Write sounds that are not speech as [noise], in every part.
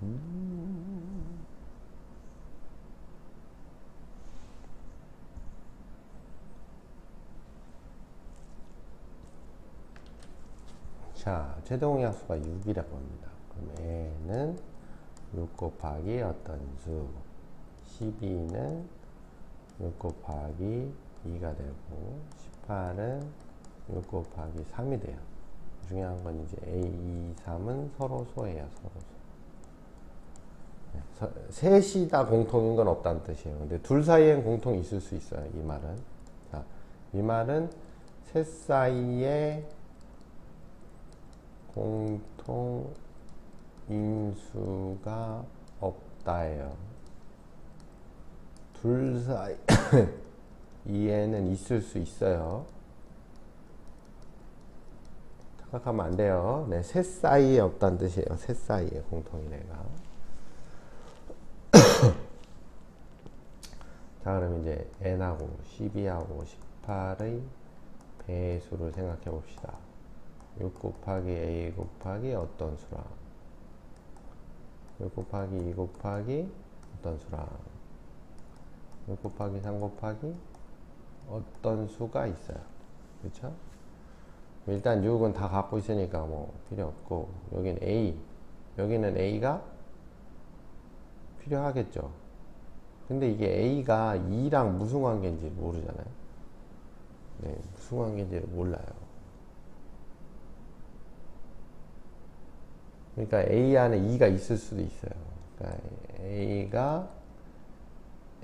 자, 최종 약수가 6이라고 합니다. 그럼 A는 6 곱하기 어떤 수, 12는 6 곱하기 2가 되고, 18은 6 곱하기 3이 돼요. 중요한 건 이제 A, 2, 3은 서로 소예요, 서로 소. 셋이 다 공통인 건 없다는 뜻이에요. 근데 둘 사이엔 공통이 있을 수 있어요, 이 말은. 자, 이 말은 셋 사이에 공통 인수가 없다예요. 둘 사이 [coughs] 이에는 있을 수 있어요. 착각하면 안 돼요. 네, 셋 사이에 없다는 뜻이에요. 셋 사이에 공통인 애가. 자, 그럼 이제 n하고 12하고 18의 배수를 생각해 봅시다. 6 곱하기 a 곱하기 어떤 수랑 6 곱하기 2 곱하기 어떤 수랑 6 곱하기 3 곱하기 어떤 수가 있어요. 그렇죠? 일단 6은 다 갖고 있으니까 뭐 필요 없고 여기는 a 여기는 a가 필요하겠죠. 근데 이게 a가 2랑 무슨 관계인지 모르잖아요. 네, 무슨 관계인지 몰라요. 그러니까 A 안에 2가 있을 수도 있어요. 그러니까 A가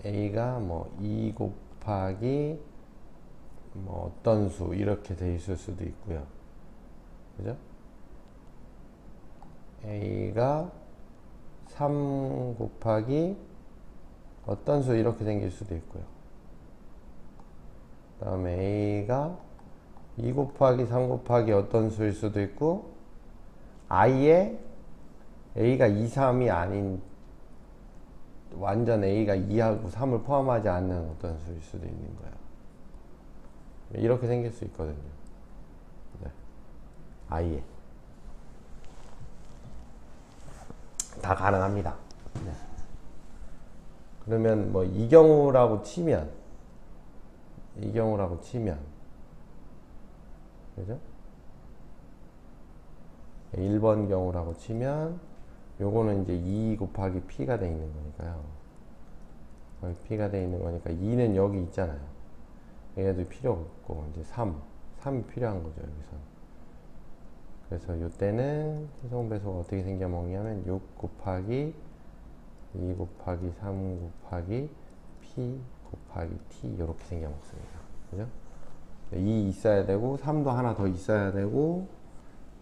A가 뭐 2 곱하기 뭐 어떤 수 이렇게 돼 있을 수도 있고요. 그죠? A가 3 곱하기 어떤 수 이렇게 생길 수도 있고요. 그 다음에 A가 2 곱하기 3 곱하기 어떤 수일 수도 있고 아예 A가 2, 3이 아닌 완전 A가 2하고 3을 포함하지 않는 어떤 수일 수도 있는 거예요. 이렇게 생길 수 있거든요. 네. 아예. 다 가능합니다. 네. 그러면 뭐 이 경우라고 치면 이 경우라고 치면 그죠? 1번 경우라고 치면 요거는 이제 2 곱하기 p가 돼 있는 거니까요. 여기 p가 돼 있는 거니까 2는 여기 있잖아요. 얘도 필요 없고 이제 3, 3이 필요한 거죠 여기서. 그래서 요때는 최종 배수가 어떻게 생겨 먹냐면 6 곱하기 2 곱하기 3 곱하기 p 곱하기 t 이렇게 생겨 먹습니다. 그죠? 2 있어야 되고 3도 하나 더 있어야 되고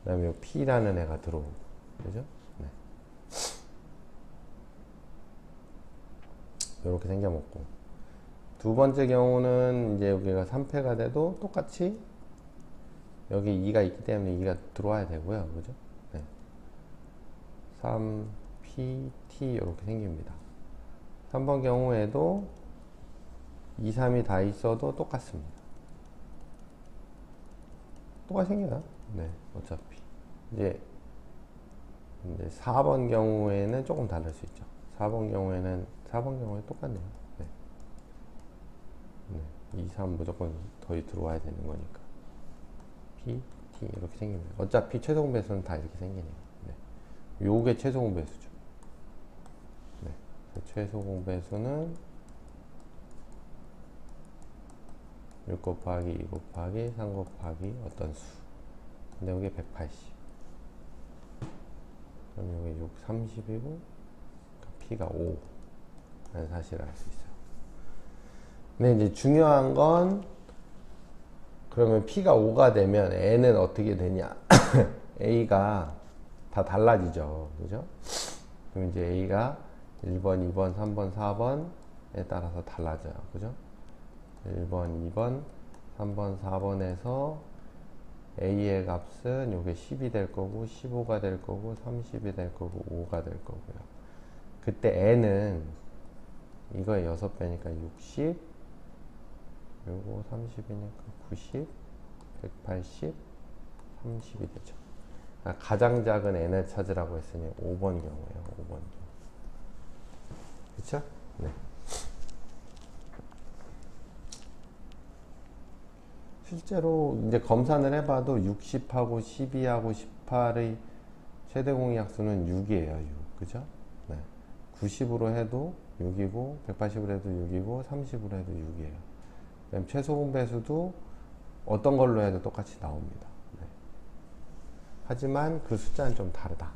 그 다음에 P라는 애가 들어오고 그죠? 네. 이렇게 생겨 먹고 두 번째 경우는 이제 여기가 3패가 돼도 똑같이 여기 2가 있기 때문에 2가 들어와야 되고요 그죠? 네. 3, P, T 이렇게 생깁니다 3번 경우에도 2, 3이 다 있어도 똑같습니다 똑같이 생겨요 네, 어차피. 이제, 이제 4번 경우에는 조금 다를 수 있죠. 4번 경우에는, 4번 경우에 똑같네요. 네. 네. 2, 3 무조건 거의 들어와야 되는 거니까. P, T 이렇게 생깁니다. 어차피 최종 배수는 다 이렇게 생기네요. 네. 요게 최종 배수죠. 네. 최소 배수는 6 곱하기 2 곱하기 3 곱하기 어떤 수. 근데 여기 180. 그럼 여기 6, 30이고, P가 5. 라는 사실을 알 수 있어요. 근데 이제 중요한 건, 그러면 P가 5가 되면 N은 어떻게 되냐. [coughs] A가 다 달라지죠. 그죠? 그럼 이제 A가 1번, 2번, 3번, 4번에 따라서 달라져요. 그죠? 1번, 2번, 3번, 4번에서 A의 값은 요게 10이 될 거고 15가 될 거고 30이 될 거고 5가 될 거고요. 그때 N은 이거의 6배니까 60 요거 30이니까 90 180 30이 되죠. 아, 가장 작은 N을 찾으라고 했으니 5번 경우에요. 5번도. 그쵸? 네. 실제로 이제 검산을 해봐도 60하고 12하고 18의 최대 공약수는 6이에요, 6. 그죠? 네. 90으로 해도 6이고, 180으로 해도 6이고, 30으로 해도 6이에요. 그다음 최소 분배수도 어떤 걸로 해도 똑같이 나옵니다. 네. 하지만 그 숫자는 좀 다르다.